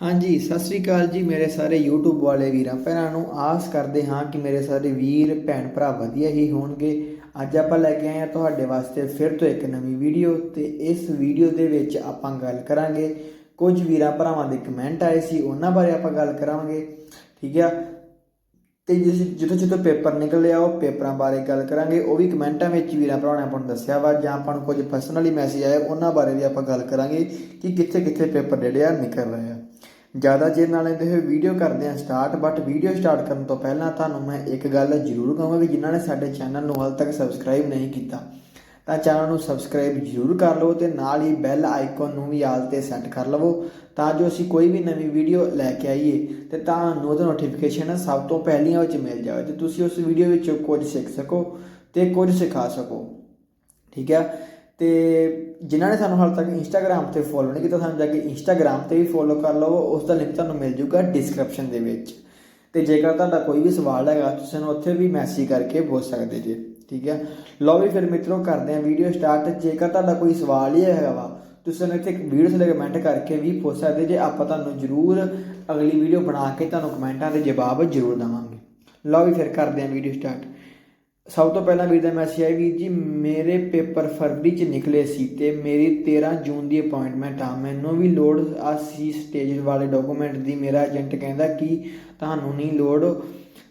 ਹਾਂਜੀ, ਸਤਿ ਸ੍ਰੀ ਅਕਾਲ ਜੀ ਮੇਰੇ ਸਾਰੇ YouTube ਵਾਲੇ ਵੀਰਾਂ ਭੈਣਾਂ ਨੂੰ ਆਸ ਕਰਦੇ ਹਾਂ ਕਿ ਮੇਰੇ ਸਾਰੇ ਵੀਰ, ਭੈਣ ਭਰਾ ਵਧੀਆ ਹੀ ਹੋਣਗੇ। ਅੱਜ ਆਪਾਂ ਲੈ ਕੇ ਆਏ ਹਾਂ ਤੁਹਾਡੇ ਵਾਸਤੇ ਫਿਰ ਤੋਂ ਇੱਕ ਨਵੀਂ ਵੀਡੀਓ ਤੇ ਇਸ ਵੀਡੀਓ ਦੇ ਵਿੱਚ ਆਪਾਂ ਗੱਲ ਕਰਾਂਗੇ। ਕੁਝ ਵੀਰਾਂ ਭਰਾਵਾਂ ਦੇ ਕਮੈਂਟ ਆਏ ਸੀ, ਉਹਨਾਂ ਬਾਰੇ ਆਪਾਂ ਗੱਲ ਕਰਾਂਗੇ, ਠੀਕ ਆ? ਤੇ ਜਿਸ ਜਿੱਥੋਂ ਜਿੱਥੋਂ ਪੇਪਰ ਨਿਕਲਿਆ, ਉਹ ਪੇਪਰਾਂ ਬਾਰੇ ਗੱਲ ਕਰਾਂਗੇ। ਉਹ ਵੀ ਕਮੈਂਟਾਂ ਵਿੱਚ ਵੀਰਾਂ ਭਰਾਵਾਂ ਨੇ ਆਪਾਂ ਨੂੰ ਦੱਸਿਆ ਵਾ, ਜਾਂ ਆਪਾਂ ਨੂੰ ਕੁਝ ਪਰਸਨਲੀ ਮੈਸੇਜ ਆਏ ਉਹਨਾਂ ਬਾਰੇ ਵੀ ਆਪਾਂ ਗੱਲ ਕਰਾਂਗੇ ਕਿ ਕਿੱਥੇ ਕਿੱਥੇ ਪੇਪਰ ਜਿਹੜੇ ਆ ਨਿਕਲ ਰਹੇ ਆ। ਜ਼ਿਆਦਾ ਚਿਰ ਨਾਲ ਲੈਂਦੇ ਹੋਏ ਵੀਡੀਓ ਕਰਦੇ ਹਾਂ ਸਟਾਰਟ ਬਟ ਵੀਡੀਓ ਸਟਾਰਟ ਕਰਨ ਤੋਂ ਪਹਿਲਾਂ ਤੁਹਾਨੂੰ ਮੈਂ ਇੱਕ ਗੱਲ ਜ਼ਰੂਰ ਕਹਾਂਗਾ ਵੀ ਜਿਨ੍ਹਾਂ ਨੇ ਸਾਡੇ ਚੈਨਲ ਨੂੰ ਹਾਲ ਤੱਕ ਸਬਸਕ੍ਰਾਈਬ ਨਹੀਂ ਕੀਤਾ, ਤਾਂ ਚੈਨਲ ਨੂੰ ਸਬਸਕ੍ਰਾਈਬ ਜ਼ਰੂਰ ਕਰ ਲਵੋ ਤੇ ਨਾਲ ਹੀ ਬੈਲ ਆਈਕਨ ਨੂੰ ਵੀ ਆਲ ਤੇ ਸੈੱਟ ਕਰ ਲਵੋ, ਤਾਂ ਜੋ ਅਸੀਂ ਕੋਈ ਵੀ ਨਵੀਂ ਵੀਡੀਓ ਲੈ ਕੇ ਆਈਏ, ਤੇ ਤੁਹਾਨੂੰ ਉਹਦਾ ਨੋਟੀਫਿਕੇਸ਼ਨ ਸਭ ਤੋਂ ਪਹਿਲੀਆਂ ਵਿੱਚ ਮਿਲ ਜਾਵੇ, ਤੇ ਤੁਸੀਂ ਉਸ ਵੀਡੀਓ ਵਿੱਚੋਂ ਕੁਝ ਸਿੱਖ ਸਕੋ ਤੇ ਕੁਝ ਸਿਖਾ ਸਕੋ, ਠੀਕ ਹੈ? ਤੇ ਜਿਨ੍ਹਾਂ ਨੇ ਸਾਨੂੰ ਹਾਲ ਤੱਕ ਇੰਸਟਾਗ੍ਰam ਤੇ ਫੋਲੋ ਨਹੀਂ ਕੀਤਾ, ਸਾਨੂੰ ਜਾ ਕੇ ਇੰਸਟਾਗ੍ਰam ਤੇ ਵੀ ਫੋਲੋ ਕਰ ਲਵੋ ਉਸ ਦਾ ਲਿੰਕ ਤੁਹਾਨੂੰ ਮਿਲ ਜੂਗਾ ਡਿਸਕ੍ਰਿਪਸ਼ਨ ਦੇ ਵਿੱਚ। ਤੇ ਜੇਕਰ ਤੁਹਾਡਾ ਕੋਈ ਵੀ ਸਵਾਲ ਹੈਗਾ, ਤੁਸੀਂ ਸਾਨੂੰ ਉੱਥੇ ਵੀ ਮੈਸੇਜ ਕਰਕੇ ਪੁੱਛ ਸਕਦੇ ਜੇ, ਠੀਕ ਹੈ ਲਓ ਵੀ ਫਿਰ ਮਿੱਤਰੋ, ਕਰਦੇ ਹਾਂ ਵੀਡੀਓ ਸਟਾਰਟ ਜੇਕਰ ਤੁਹਾਡਾ ਕੋਈ ਸਵਾਲ ਹੀ ਹੈਗਾ ਵਾ, ਤੁਸੀਂ ਸਾਨੂੰ ਇੱਥੇ ਵੀਡੀਓ ਥੱਲੇ ਕਮੈਂਟ ਕਰਕੇ ਵੀ ਪੁੱਛ ਸਕਦੇ ਜੇ, ਆਪਾਂ ਤੁਹਾਨੂੰ ਜ਼ਰੂਰ ਅਗਲੀ ਵੀਡੀਓ ਬਣਾ ਕੇ ਤੁਹਾਨੂੰ ਕਮੈਂਟਾਂ ਦੇ ਜਵਾਬ ਜ਼ਰੂਰ ਦੇਵਾਂਗੇ। ਲਓ ਵੀ ਫਿਰ ਕਰਦੇ ਹਾਂ ਵੀਡੀਓ ਸਟਾਰਟ ਸਭ ਤੋਂ ਪਹਿਲਾਂ ਵੀਰ ਦਾ ਮੈਸੇਜ ਆਇਆ ਵੀਰ ਜੀ, ਮੇਰੇ ਪੇਪਰ ਫਰਵਰੀ ਚ ਨਿਕਲੇ ਸੀ ਤੇ ਮੇਰੀ 13 ਜੂਨ ਦੀ ਅਪਾਇੰਟਮੈਂਟ ਆ। ਮੈਨੂੰ ਵੀ ਲੋੜ ਆ ਸੀ ਸਟੇਜ ਵਾਲੇ ਡਾਕੂਮੈਂਟ ਦੀ। ਮੇਰਾ ਏਜੰਟ ਕਹਿੰਦਾ ਕਿ ਤੁਹਾਨੂੰ ਨਹੀਂ ਲੋੜ,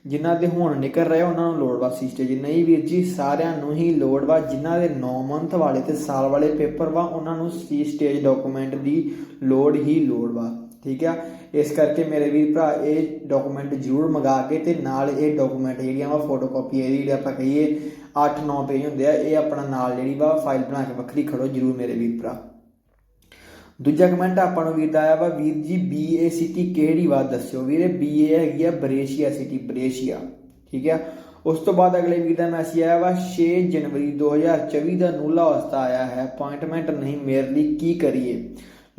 ਜਿਨ੍ਹਾਂ ਦੇ ਹੁਣ ਨਿਕਲ ਰਹੇ ਉਹਨਾਂ ਨੂੰ ਲੋੜ ਵਾ ਸੀ ਸਟੇਜ ਨਹੀਂ ਵੀਰ ਜੀ, ਸਾਰਿਆਂ ਨੂੰ ਹੀ ਲੋੜ ਵਾ। ਜਿਨ੍ਹਾਂ ਦੇ 9 ਮੰਥ ਵਾਲੇ ਤੇ ਸਾਲ ਵਾਲੇ ਪੇਪਰ ਵਾ, ਉਹਨਾਂ ਨੂੰ ਸੀ ਸਟੇਜ ਡਾਕੂਮੈਂਟ ਦੀ ਲੋੜ ਹੀ ਲੋੜ ਵਾ। ਠੀਕ ਆ? ਇਸ ਕਰਕੇ ਮੇਰੇ ਵੀਰ ਭਰਾ, ਇਹ ਡਾਕੂਮੈਂਟ ਜ਼ਰੂਰ ਮੰਗਾ ਕੇ ਤੇ ਨਾਲ ਇਹ ਡਾਕੂਮੈਂਟ ਜਿਹੜੀਆਂ ਵਾ ਫੋਟੋਕਾਪੀ ਇਹਦੀ ਜਿਹੜੀ ਆਪਾਂ ਕਹੀਏ 8-9 ਪੇਜ ਹੁੰਦੇ ਆ, ਇਹ ਆਪਣਾ ਨਾਲ ਜਿਹੜੀ ਵਾ ਫਾਈਲ ਬਣਾ ਕੇ ਵੱਖਰੀ ਖੜੋ ਜ਼ਰੂਰ ਮੇਰੇ ਵੀਰ ਭਰਾ। ਦੂਜਾ ਕਮੈਂਟ ਆਪਾਂ ਨੂੰ ਵੀਰ ਦਾ ਆਇਆ ਵਾ, ਵੀਰ ਜੀ BA ਸਿਟੀ ਕਿਹੜੀ ਵਾ ਦੱਸਿਓ ਵੀਰੇ? BA ਹੈਗੀ ਆ ਬਰੇਸ਼ੀਆ ਸਿਟੀ ਬਰੇਸ਼ੀਆ ਠੀਕ ਆ? ਉਸ ਤੋਂ ਬਾਅਦ ਅਗਲੇ ਵੀਰ ਦਾ ਮੈਸੇਜ ਆਇਆ ਵਾ 6 ਜਨਵਰੀ 2024 ਦਾ ਨੂਲਾ ਹਸਤਾ ਆਇਆ ਹੈ ਅਪਾਇੰਟਮੈਂਟ ਨਹੀਂ ਮੇਰੇ ਲਈ, ਕੀ ਕਰੀਏ?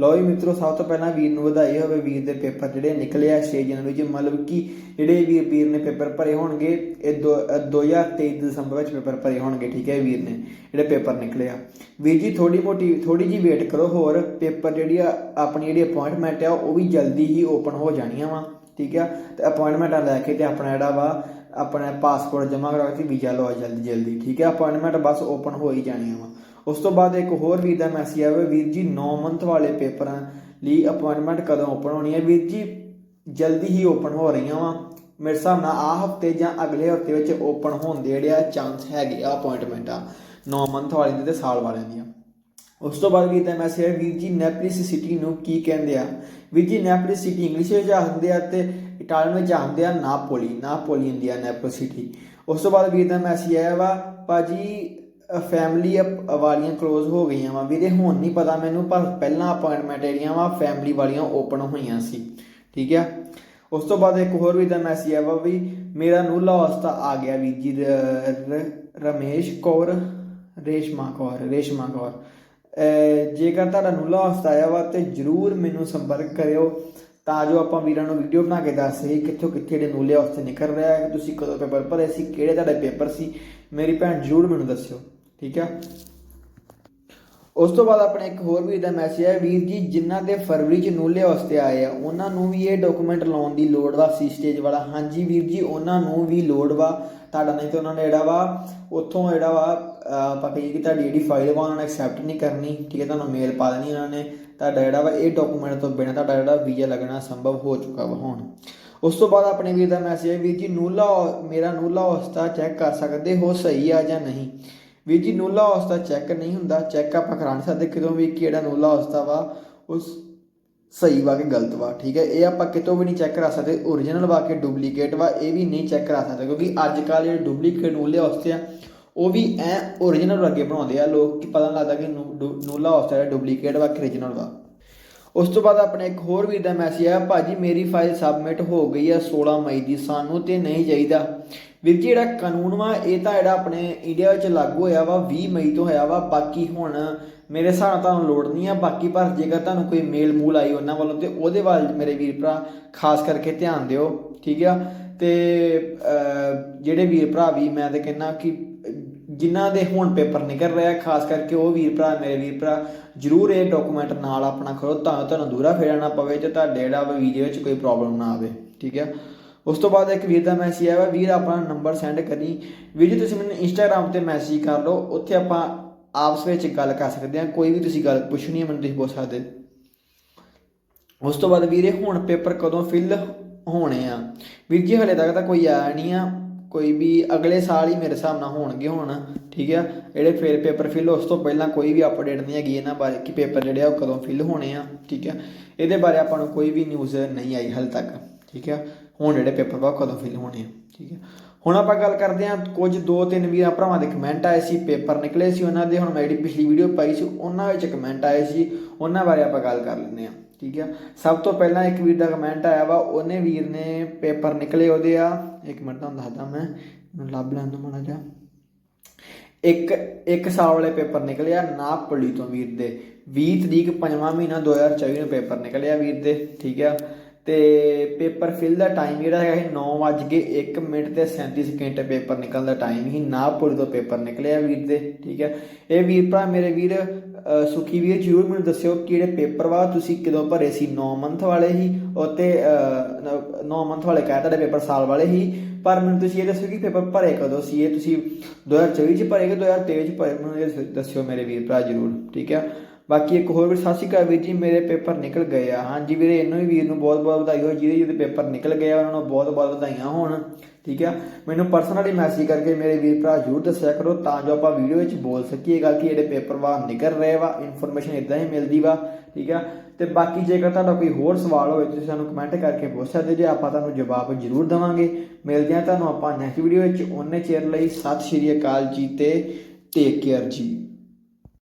ਲਓ ਜੀ ਮਿੱਤਰੋ ਸਭ ਤੋਂ ਪਹਿਲਾਂ ਵੀਰ ਨੂੰ ਵਧਾਈ ਹੋਵੇ। ਵੀਰ ਦੇ ਪੇਪਰ ਜਿਹੜੇ ਨਿਕਲੇ ਆ 6 ਜਨਵਰੀ ਚ। ਮਤਲਬ ਕਿ ਜਿਹੜੇ ਵੀਰ ਵੀਰ ਨੇ ਪੇਪਰ ਭਰੇ ਹੋਣਗੇ ਇਹ ਦੋ- ਅ, 2023 ਦਸੰਬਰ ਵਿੱਚ ਪੇਪਰ ਭਰੇ ਹੋਣਗੇ ਠੀਕ ਹੈ ਵੀਰ ਨੇ ਜਿਹੜੇ ਪੇਪਰ ਨਿਕਲੇ ਆ। ਵੀਰ ਜੀ ਥੋੜੀ ਮੋਟੀ ਥੋੜੀ ਜੀ ਵੇਟ ਕਰੋ ਹੋਰ। ਪੇਪਰ ਜਿਹੜੀ ਆ ਆਪਣੀ ਜਿਹੜੀ ਅਪਾਇੰਟਮੈਂਟ ਆ ਉਹ ਵੀ ਜਲਦੀ ਹੀ ਓਪਨ ਹੋ ਜਾਣੀਆਂ ਵਾ ਠੀਕ ਆ? ਤੇ ਅਪਾਇੰਟਮੈਂਟਾਂ ਲੈ ਕੇ ਤੇ ਆਪਣਾ ਜਿਹੜਾ ਵਾ ਆਪਣਾ ਪਾਸਪੋਰਟ ਜਮ੍ਹਾਂ ਕਰਾ ਕੇ ਵੀਜ਼ਾ ਲਓ ਜਲਦੀ ਜਲਦੀ ਠੀਕ ਹੈ? ਅਪਾਇੰਟਮੈਂਟ ਬਸ ਓਪਨ ਹੋ ਹੀ ਜਾਣੀਆਂ ਵਾ। ਉਸ ਤੋਂ ਬਾਅਦ ਇੱਕ ਹੋਰ ਵੀਰ ਦਾ ਮੈਸੇਜ ਆਇਆ ਵੀਰ ਜੀ 9 ਮੰਥ ਵਾਲੇ ਪੇਪਰਾਂ ਲਈ ਅਪਾਇੰਟਮੈਂਟ ਕਦੋਂ ਓਪਨ ਹੋਣੀ ਹੈ? ਵੀਰ ਜੀ, ਜਲਦੀ ਹੀ ਓਪਨ ਹੋ ਰਹੀਆਂ ਵਾ। ਮੇਰੇ ਹਿਸਾਬ ਨਾਲ ਆਹ ਹਫ਼ਤੇ ਜਾਂ ਅਗਲੇ ਹਫ਼ਤੇ ਵਿੱਚ ਓਪਨ ਹੋਣ ਦੇ ਜਿਹੜੇ ਆ ਚਾਂਸ ਹੈਗੇ ਆ ਅਪਾਇੰਟਮੈਂਟਾਂ 9 ਮੰਥ ਵਾਲਿਆਂ ਦੇ ਤੇ ਸਾਲ ਵਾਲਿਆਂ ਦੀਆਂ ਉਸ ਤੋਂ ਬਾਅਦ ਵੀਰ ਦਾ ਮੈਸੇਜ ਹੈ ਵੀਰ ਜੀ ਨੈਪਲਿਸ ਸਿਟੀ ਨੂੰ ਕੀ ਕਹਿੰਦੇ ਆ? ਵੀਰ ਜੀ ਨੈਪਲਿਸ ਸਿਟੀ ਇੰਗਲਿਸ਼ ਵਿੱਚ ਆਖਦੇ ਆ ਤੇ ਇਟਾਲੀਅਨ ਵਿੱਚ ਆਖਦੇ ਆ ਨਾਪੋਲੀ ਨਾਪੋਲੀ ਹੁੰਦੀ ਆ ਨੈਪਲਿਸ ਸਿਟੀ ਉਸ ਤੋਂ ਬਾਅਦ ਵੀਰ ਦਾ ਮੈਸੇਜ ਆਇਆ ਵਾ ਭਾਜੀ ਫੈਮਿਲੀ ਵਾਲੀਆਂ ক্লোਜ਼ ਹੋ ਗਈਆਂ ਵਾ। ਵੀਰੇ, ਹੁਣ ਨਹੀਂ ਪਤਾ ਮੈਨੂੰ, ਪਰ ਪਹਿਲਾਂ ਅਪਾਇੰਟਮੈਂਟ ਜਿਹੜੀਆਂ ਵਾ ਫੈਮਿਲੀ ਵਾਲੀਆਂ ਓਪਨ ਹੋਈਆਂ ਸੀ। ਠੀਕ ਆ? ਉਸ ਤੋਂ ਬਾਅਦ ਇੱਕ ਹੋਰ ਵੀ ਦਾ ਮੈਸੇਜ ਆਇਆ ਵਾ ਵੀ ਮੇਰਾ ਨੂਲਾ ਵਾਸਤਾ ਆ ਗਿਆ ਵੀਰ ਜੀ, ਰ- ਰਮੇਸ਼ ਕੌਰ, ਰੇਸ਼ਮਾ ਕੌਰ ਰੇਸ਼ਮਾ ਕੌਰ। ਜੇਕਰ ਤੁਹਾਡਾ ਨੂਲਾ ਵਾਸਤਾ ਆਇਆ ਵਾ ਤੇ ਜਰੂਰ ਮੈਨੂੰ ਸੰਪਰਕ ਕਰਿਓ, ਤਾਂ ਜੋ ਆਪਾਂ ਵੀਰਾਂ ਨੂੰ ਵੀਡੀਓ ਬਣਾ ਕੇ ਦੱਸ ਸਹੀ ਕਿੱਥੋਂ ਕਿੱਥੇ ਜਿਹੜੇ ਨੂਲੇ ਵਾਸਤੇ ਨਿਕਲ ਰਿਹਾ ਹੈ, ਤੁਸੀਂ ਕਦੋਂ ਪੇਪਰ ਭਰੇ ਸੀ, ਕਿਹੜੇ ਤੁਹਾਡੇ ਪੇਪਰ ਸੀ। ਮੇਰੀ ਭੈਣ ਜਰੂਰ ਮੈਨੂੰ ਦੱਸਿਓ। ਠੀਕ ਆ? ਉਸ ਤੋਂ ਬਾਅਦ ਆਪਣੇ ਇੱਕ ਹੋਰ ਵੀਰ ਦਾ ਮੈਸੇਜ ਹੈ ਵੀਰ ਜੀ, ਜਿਨ੍ਹਾਂ ਦੇ ਫਰਵਰੀ ਚ ਨੂਲੇ ਵਾਸਤੇ ਆਏ ਆ, ਉਹਨਾਂ ਨੂੰ ਵੀ ਇਹ ਡਾਕੂਮੈਂਟ ਲਾਉਣ ਦੀ ਲੋੜ ਵਾ ਸੀ ਸਟੇਜ ਵਾਲਾ। ਹਾਂਜੀ ਵੀਰ ਜੀ, ਉਹਨਾਂ ਨੂੰ ਵੀ ਲੋੜ ਵਾ। ਤੁਹਾਡਾ ਨਹੀਂ ਤੇ ਉਹਨਾਂ ਨੇ ਜਿਹੜਾ ਵਾ, ਉੱਥੋਂ ਜਿਹੜਾ ਵਾ, ਅਹ, ਆਪਾਂ ਕਹੀਏ ਕਿ ਤੁਹਾਡੀ ਜਿਹੜੀ ਫਾਈਲ ਵਾ, ਉਹਨਾਂ ਨੇ ਐਕਸੈਪਟ ਨਹੀਂ ਕਰਨੀ। ਠੀਕ ਹੈ, ਤੁਹਾਨੂੰ ਮੇਲ ਪਾ ਦੇਣੀ ਉਹਨਾਂ ਨੇ। ਤੁਹਾਡਾ ਜਿਹੜਾ ਵਾ, ਇਹ ਡਾਕੂਮੈਂਟ ਤੋਂ ਬਿਨਾਂ ਤੁਹਾਡਾ ਜਿਹੜਾ ਵੀਜ਼ਾ ਲੱਗਣਾ ਸੰਭਵ ਹੋ ਚੁੱਕਾ ਵਾ ਹੁਣ। ਉਸ ਤੋਂ ਬਾਅਦ ਆਪਣੇ ਵੀਰ ਦਾ ਮੈਸੇਜ ਹੈ ਵੀਰ ਜੀ, ਨੂਲਾ, ਮੇਰਾ ਨੂਲਾ ਅਵਸਥਾ ਚੈੱਕ ਕਰ ਸਕਦੇ ਹੋ, ਸਹੀ ਆ ਜਾਂ ਨਹੀਂ? ਵੀਰ ਜੀ ਨੂਲਾ ਅਵਸਥਾ ਚੈੱਕ ਨਹੀਂ ਹੁੰਦਾ ਚੈੱਕ ਆਪਾਂ ਕਰਾ ਨਹੀਂ ਸਕਦੇ ਕਿਦੋਂ ਵੀ ਕਿ ਜਿਹੜਾ ਨੂਲਾ ਅਵਸਥਾ ਵਾ, ਉਸ ਸਹੀ ਵਾ ਕਿ ਗਲਤ ਵਾ, ਠੀਕ ਹੈ? ਇਹ ਆਪਾਂ ਕਿਤੋਂ ਵੀ ਨਹੀਂ ਚੈੱਕ ਕਰਾ ਸਕਦੇ origignal ਵਾ ਕਿ ਡੁਪਲੀਕੇਟ ਵਾ, ਇਹ ਵੀ ਨਹੀਂ ਚੈੱਕ ਕਰਾ ਸਕਦੇ ਕਿਉਂਕਿ ਅੱਜ ਕੱਲ੍ਹ ਜਿਹੜੇ ਡੁਪਲੀਕੇਟ ਨੂਲੇ ਅਵਸਥੇ ਆ, ਉਹ ਵੀ ਐ origignal ਵਰਗੇ ਬਣਾਉਂਦੇ ਆ ਲੋਕ ਕਿ ਪਤਾ ਨਹੀਂ ਲੱਗਦਾ ਕਿ ਨੂ- ਡੁ- ਨੂਲਾ ਅਵਸਥਾ ਜਿਹੜਾ ਡੁਪਲੀਕੇਟ ਵਾ ਕਿ origignal ਵਾ। ਉਸ ਤੋਂ ਬਾਅਦ ਆਪਣੇ ਇੱਕ ਹੋਰ ਵੀਰ ਦਾ ਮੈਸੇਜ ਆਇਆ, ਭਾਜੀ, ਮੇਰੀ ਫਾਈਲ ਸਬਮਿਟ ਹੋ ਗਈ ਆ 16 ਮਈ ਦੀ, ਸਾਨੂੰ ਤੇ ਨਹੀਂ ਚਾਹੀਦਾ। ਵੀਰ ਜੀ, ਜਿਹੜਾ ਕਾਨੂੰਨ ਵਾ, ਇਹ ਤਾਂ ਜਿਹੜਾ ਆਪਣੇ ਇੰਡੀਆ ਵਿੱਚ ਲਾਗੂ ਹੋਇਆ ਵਾ 20 ਮਈ ਤੋਂ ਹੋਇਆ ਵਾ, ਬਾਕੀ ਹੁਣ ਮੇਰੇ ਹਿਸਾਬ ਨਾਲ ਤੁਹਾਨੂੰ ਲੋੜ ਨਹੀਂ ਆ, ਬਾਕੀ ਪਰ ਜੇਕਰ ਤੁਹਾਨੂੰ ਕੋਈ ਮੇਲ ਮੂਲ ਆਈ ਉਹਨਾਂ ਵੱਲੋਂ, ਤੇ ਉਹਦੇ ਵੱਲ ਮੇਰੇ ਵੀਰ ਭਰਾ, ਖਾਸ ਕਰਕੇ ਧਿਆਨ ਦਿਓ, ਠੀਕ ਆ? ਤੇ ਜਿਹੜੇ ਵੀਰ ਭਰਾ ਵੀ, ਮੈਂ ਤੇ ਕਹਿੰਦਾ ਕਿ ਜਿਨ੍ਹਾਂ ਦੇ ਹੁਣ ਪੇਪਰ ਨਿਕਲ ਰਿਹਾ ਖਾਸ ਕਰਕੇ ਉਹ ਵੀਰ ਭਰਾ, ਮੇਰੇ ਵੀਰ ਭਰਾ, ਜਰੂਰ ਇਹ ਡਾਕੂਮੈਂਟ ਨਾਲ ਆਪਣਾ ਖੜੋ, ਤਾਂ ਤੁਹਾਨੂੰ ਦੂਰਾ ਫੇਰਨਾ ਨਾ ਪਵੇ ਤੇ ਤੁਹਾਡੇ ਜਿਹੜਾ ਵਾ ਵੀਜ਼ੇ ਵਿੱਚ ਕੋਈ ਪ੍ਰੋਬਲਮ ਨਾ ਆਵੇ, ਠੀਕ ਹੈ ਉਸ ਤੋਂ ਬਾਅਦ ਇੱਕ ਵੀਰ ਦਾ ਮੈਸੇਜ ਆਇਆ ਵਾ, ਵੀਰ ਆਪਣਾ ਨੰਬਰ ਸੈਂਡ ਕਰੀ। ਵੀਰ ਜੀ, ਤੁਸੀਂ ਮੈਨੂੰ ਇੰਸਟਾਗ੍ਰam ਤੇ ਮੈਸੇਜ ਕਰ ਲਓ, ਉੱਥੇ ਆਪਾਂ ਆਪਸ ਵਿੱਚ ਗੱਲ ਕਰ ਸਕਦੇ ਹਾਂ ਕੋਈ ਵੀ ਤੁਸੀਂ ਗੱਲ ਪੁੱਛਣੀ ਹੈ ਮੈਨੂੰ ਤੁਸੀਂ ਪੁੱਛ ਸਕਦੇ। ਉਸ ਤੋਂ ਬਾਅਦ ਵੀਰੇ, ਹੁਣ ਪੇਪਰ ਕਦੋਂ ਫਿਲ ਹੋਣੇ ਆ? ਵੀਰ ਜੀ, ਹਲੇ ਤੱਕ ਤਾਂ ਕੋਈ ਆਇਆ ਨਹੀਂ ਆ। ਕੋਈ ਵੀ ਅਗਲੇ ਸਾਲ ਹੀ ਮੇਰੇ ਹਿਸਾਬ ਨਾਲ ਹੋਣਗੇ ਹੁਣ, ਠੀਕ ਆ? ਜਿਹੜੇ ਫਿਰ ਪੇਪਰ ਫਿਲ ਉਸ ਤੋਂ ਪਹਿਲਾਂ ਕੋਈ ਵੀ ਅਪਡੇਟ ਨਹੀਂ ਹੈਗੀ ਇਹਨਾਂ ਬਾਰੇ, ਕਿ ਪੇਪਰ ਜਿਹੜੇ ਆ ਉਹ ਕਦੋਂ ਫਿਲ ਹੋਣੇ ਆ, ਠੀਕ ਆ? ਇਹਦੇ ਬਾਰੇ ਆਪਾਂ ਨੂੰ ਕੋਈ ਵੀ ਨਿਊਜ਼ ਨਹੀਂ ਆਈ ਹਲ ਤੱਕ, ਠੀਕ ਆ? ਹੁਣ ਜਿਹੜੇ ਪੇਪਰ ਵਾ ਉਹ ਕਦੋਂ ਫਿਲ ਹੋਣੇ ਆ, ਠੀਕ ਆ? ਹੁਣ ਆਪਾਂ ਗੱਲ ਕਰਦੇ ਹਾਂ, ਕੁਝ ਦੋ ਤਿੰਨ ਵੀਰਾਂ ਭਰਾਵਾਂ ਦੇ ਕਮੈਂਟ ਆਏ ਸੀ ਪੇਪਰ ਨਿਕਲੇ ਸੀ ਉਹਨਾਂ ਦੇ, ਹੁਣ ਮੈਂ ਜਿਹੜੀ ਪਿਛਲੀ ਵੀਡੀਓ ਪਾਈ ਸੀ, ਉਹਨਾਂ ਵਿੱਚ ਕਮੈਂਟ ਆਏ ਸੀ, ਉਹਨਾਂ ਬਾਰੇ ਆਪਾਂ ਗੱਲ ਕਰ ਲੈਂਦੇ ਹਾਂ। ਠੀਕ ਆ। ਸਭ ਤੋਂ ਪਹਿਲਾਂ ਇੱਕ ਵੀਰ ਦਾ ਕਮੈਂਟ ਆਇਆ ਵਾ, ਉਹਨੇ ਵੀਰ ਨੇ ਪੇਪਰ ਨਿਕਲੇ ਉਹਦੇ ਆ। ਇੱਕ ਮਿੰਟ, ਤੁਹਾਨੂੰ ਦੱਸਦਾ ਮੈਂ ਮੈਨੂੰ ਲੱਭ ਲੈਣ ਦੋ ਮਾੜਾ ਜਿਹਾ। ਇੱਕ ਇੱਕ ਸਾਲ ਵਾਲੇ ਪੇਪਰ ਨਿਕਲਿਆ ਨਾਪੋਲੀ ਤੋਂ ਵੀਰ ਦੇ। 20 ਤਰੀਕ 5ਵਾਂ ਮਹੀਨਾ 2024 ਨੂੰ ਪੇਪਰ ਨਿਕਲਿਆ ਵੀਰ ਦੇ, ਠੀਕ ਆ। ਤੇ ਪੇਪਰ ਫਿਲ ਦਾ ਟਾਈਮ ਜਿਹੜਾ ਹੈਗਾ ਸੀ 9:01 ਮਿੰਟ ਤੇ 37 ਸਕਿੰਟ ਪੇਪਰ ਨਿਕਲਣ ਦਾ ਟਾਈਮ ਹੀ ਨਾਪੋਲੀ ਤੋਂ ਪੇਪਰ ਨਿਕਲਿਆ ਵੀਰ ਦੇ, ਠੀਕ ਹੈ ਇਹ ਵੀਰ ਭਰਾ ਮੇਰੇ ਵੀਰ ਸੁਖੀ ਵੀਰ, ਜਰੂਰ ਮੈਨੂੰ ਦੱਸਿਓ ਕਿ ਜਿਹੜੇ ਪੇਪਰ ਵਾ ਤੁਸੀਂ ਕਦੋਂ ਭਰੇ ਸੀ? 9 ਮੰਥ ਵਾਲੇ ਹੀ ਉਤੇ 9 ਮੰਥ ਵਾਲੇ ਕਹਿ ਤੁਹਾਡੇ ਪੇਪਰ ਸਾਲ ਵਾਲੇ ਹੀ। ਪਰ ਮੈਨੂੰ ਤੁਸੀਂ ਇਹ ਦੱਸੋ ਕਿ ਪੇਪਰ ਭਰੇ ਕਦੋਂ ਸੀ? ਇਹ ਤੁਸੀਂ 2024 ਚ ਭਰੇ ਕਿ 2023 ਚ ਭਰੇ? ਮੈਨੂੰ ਇਹ ਦੱਸਿਓ ਮੇਰੇ ਵੀਰ ਭਰਾ, ਜਰੂਰ, ਠੀਕ ਹੈ ਬਾਕੀ ਇੱਕ ਹੋਰ ਵੀ ਸਤਿ ਸ਼੍ਰੀ ਅਕਾਲ ਵੀਰ ਜੀ, ਮੇਰੇ ਪੇਪਰ ਨਿਕਲ ਗਏ ਆ। ਹਾਂਜੀ ਵੀਰੇ, ਇਹਨੂੰ ਵੀ ਵੀਰ ਨੂੰ ਬਹੁਤ ਬਹੁਤ ਵਧਾਈ ਹੋਵੇ ਜਿਹਦੇ ਜਿਹਦੇ ਪੇਪਰ ਨਿਕਲ ਗਏ ਆ, ਉਹਨਾਂ ਨੂੰ ਬਹੁਤ ਬਹੁਤ ਵਧਾਈਆਂ ਹੋਣ, ਠੀਕ ਆ? ਮੈਨੂੰ ਪਰਸਨਲੀ ਮੈਸੇਜ ਕਰਕੇ ਮੇਰੇ ਵੀਰ ਭਰਾ ਜਰੂਰ ਦੱਸਿਆ ਕਰੋ, ਤਾਂ ਜੋ ਆਪਾਂ ਵੀਡੀਓ ਵਿੱਚ ਬੋਲ ਸਕੀਏ ਗੱਲ ਕਿ ਜਿਹੜੇ ਪੇਪਰ ਵਾ ਨਿਕਲ ਰਹੇ ਵਾ ਇਨਫੋਰਮੇਸ਼ਨ ਇਦਾਂ ਹੀ ਮਿਲਦੀ ਵਾ, ਠੀਕ ਆ? ਤੇ ਬਾਕੀ ਜੇਕਰ ਤੁਹਾਡਾ ਕੋਈ ਹੋਰ ਸਵਾਲ ਹੋਵੇ, ਤੁਸੀਂ ਸਾਨੂੰ ਕਮੈਂਟ ਕਰਕੇ ਪੁੱਛ ਸਕਦੇ ਜੇ, ਆਪਾਂ ਤੁਹਾਨੂੰ ਜਵਾਬ ਜਰੂਰ ਦਵਾਂਗੇ। ਮਿਲਦੇ ਆ ਤੁਹਾਨੂੰ ਆਪਾਂ ਨੈਕਸਟ ਵੀਡੀਓ ਵਿੱਚ। ਉਹਨੇ ਚਿਰ ਲਈ ਸਤਿ ਸ਼੍ਰੀ ਅਕਾਲ ਜੀ ਤੇ ਟੇਕ ਕੇਅਰ ਜੀ।